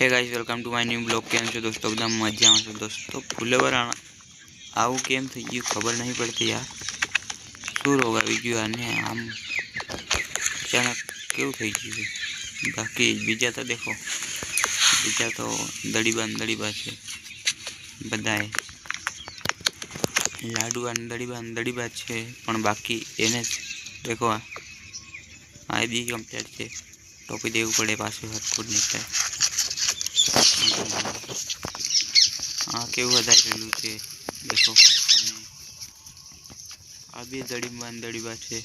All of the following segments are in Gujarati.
hey guys welcome to my new blog के आंसर दोस्तों एकदम मजा आ रहा दोस्तों फॉलोवर आना आओ केम થઈ ગઈ ખબર નહીં પડતી યાર શુરુ હોગા વિડિયો આને આમ ચેનલ કેમ થઈ ગઈ બાકી બીજા તો देखो બીજા તો ડડી બંદડી બચ બધાએ લાડુ અનડડી બંદડી બચ પણ બાકી એને દેખો આઈ દી કોમ્પલેટ છે ટોપી દેવું પડે પાછો હાથ ફૂટ નીકળે हाँ, केवल देखो आ दड़ी बंद दड़ी बाचे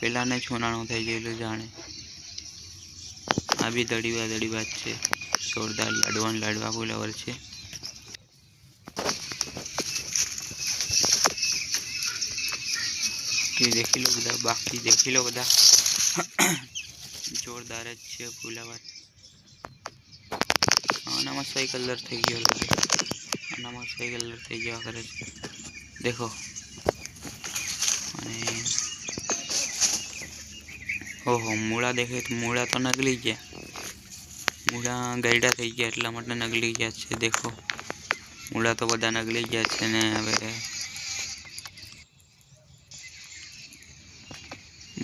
पहला ने छोनाणो थी गये जाने आ भी दड़ी बा दड़ी बाचे जोरदार लाडवा लाडवा बोलावर से देखी लो बदा बाकी देखी लो बदा जोरदार फूलावा આનામાં સહી કલર થઈ ગયો લાગે આનામાં સહી કલર થઈ ગયા કરે છે દેખો અને ઓહો મૂળા દેખે તો મૂળા તો નગલી ગયા મૂળા ગાયડા થઈ ગયા એટલા માટે નગલી ગયા છે દેખો મૂળા તો બધા નગલી ગયા છે ને હવે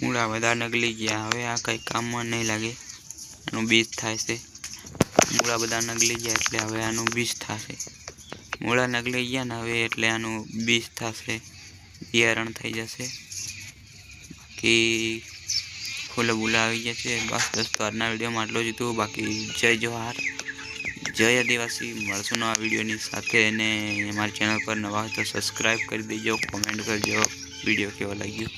મૂળા બધા નગલી ગયા હવે આ કંઈ કામમાં નહીં લાગે એનું બીજ થાય છે મૂળા બધા નગલી ગયા એટલે હવે આનું બીજ થશે મૂળા નગલી ગયા ને હવે એટલે આનું બીજ થશે બિયારણ થઈ જશે બાકી ફૂલ બૂલા આવી ગયા છે બસ દોસ્તો આજના વિડીયોમાં આટલું જ હતું બાકી જય જોહાર જય આદિવાસી મળશું નવા વિડીયોની સાથે અને મારી ચેનલ પર નવા હોય તો સબસ્ક્રાઈબ કરી દેજો કોમેન્ટ કરજો વિડીયો કેવો લાગ્યો